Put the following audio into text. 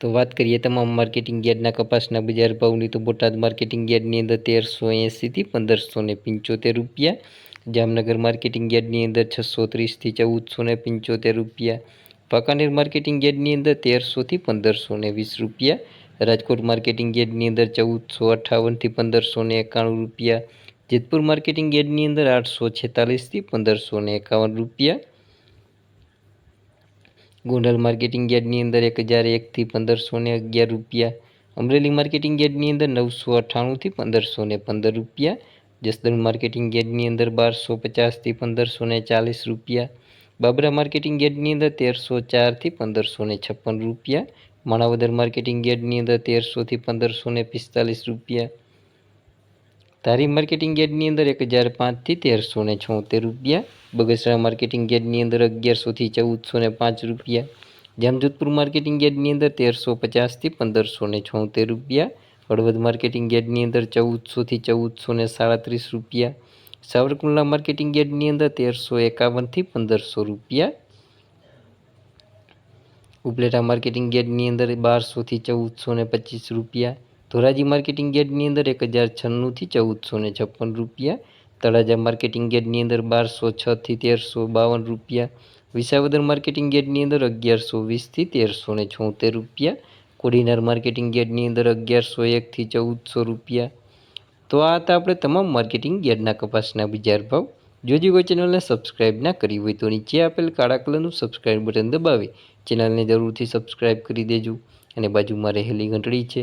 તો વાત કરીએ તમામ માર્કેટિંગ યાર્ડના કપાસના બજાર ભાવની, તો બોટાદ માર્કેટિંગ યાર્ડની અંદર તેરસો એંસીથી પંદરસો ને પંચોતેર રૂપિયા. જામનગર માર્કેટિંગ યાર્ડની અંદર છસો ત્રીસથી ચૌદસો ને પંચોતેર રૂપિયા. વાંકાનેર માર્કેટિંગ યાર્ડની અંદર તેરસોથી પંદરસો ને વીસ રૂપિયા. રાજકોટ માર્કેટિંગ યાર્ડની અંદર ચૌદસો અઠ્ઠાવનથી પંદરસો ને એકાણું રૂપિયા. જેતપુર માર્કેટિંગ યાર્ડની અંદર આઠસો છેતાલીસથી પંદરસો ને એકાવન રૂપિયા. ગોંડલ માર્કેટિંગ યાર્ડની અંદર એક હજાર એકથી પંદરસો ને અગિયાર રૂપિયા, અમરેલી માર્કેટિંગ યાર્ડની અંદર નવસો અઠ્ઠાણુંથી પંદરસો ને પંદર રૂપિયા, જસદણ માર્કેટિંગ યાર્ડની અંદર બારસો પચાસથી પંદરસો ને ચાલીસ રૂપિયા, બાબરા માર્કેટિંગ યાર્ડની અંદર તેરસો ચારથી પંદરસો ને છપ્પન રૂપિયા, માણાવદર માર્કેટિંગ યાર્ડની અંદર તેરસોથી પંદરસો ને પિસ્તાલીસ રૂપિયા ધારી માર્કેટિંગ યાર્ડની અંદર એક હજાર પાંચથી તેરસો ને છોતેર રૂપિયા. બગસરા માર્કેટિંગ યાર્ડની અંદર અગિયારસોથી ચૌદસો ને પાંચ રૂપિયા. જામજોધપુર માર્કેટિંગ યાર્ડની અંદર તેરસો પચાસથી પંદરસો ને છોતેર રૂપિયા. હળવદ માર્કેટિંગ યાર્ડની અંદર ચૌદસોથી ચૌદસો ને સાડત્રીસ રૂપિયા. સાવરકુંડલા માર્કેટિંગ યાર્ડની અંદર તેરસો એકાવનથી પંદરસો રૂપિયા. ઉપલેટા માર્કેટિંગ યાર્ડની અંદર બારસોથી ચૌદસો ને પચીસ રૂપિયા. ધોરાજી માર્કેટિંગ યાર્ડની અંદર એક હજાર છન્નુંથી ચૌદસો ને છપ્પન રૂપિયા, તળાજા માર્કેટિંગ યાર્ડની અંદર બારસો છથી તેરસો બાવન રૂપિયા, વિસાવદર માર્કેટિંગ યાર્ડની અંદર અગિયારસો વીસથી તેરસો ને છોતેર રૂપિયા, કોડીનાર માર્કેટિંગ યાર્ડની અંદર અગિયારસો એકથી ચૌદસો રૂપિયા. તો આ હતા આપણે તમામ માર્કેટિંગ યાર્ડના કપાસના બજાર ભાવ. જો કોઈ ચેનલને સબસ્ક્રાઇબ ના કરી હોય તો નીચે આપેલ કાળા કલરનું સબસ્ક્રાઇબ બટન દબાવી, ચેનલને જરૂરથી સબસ્ક્રાઇબ કરી દેજો. અને બાજુમાં રહેલી ઘંટડી છે.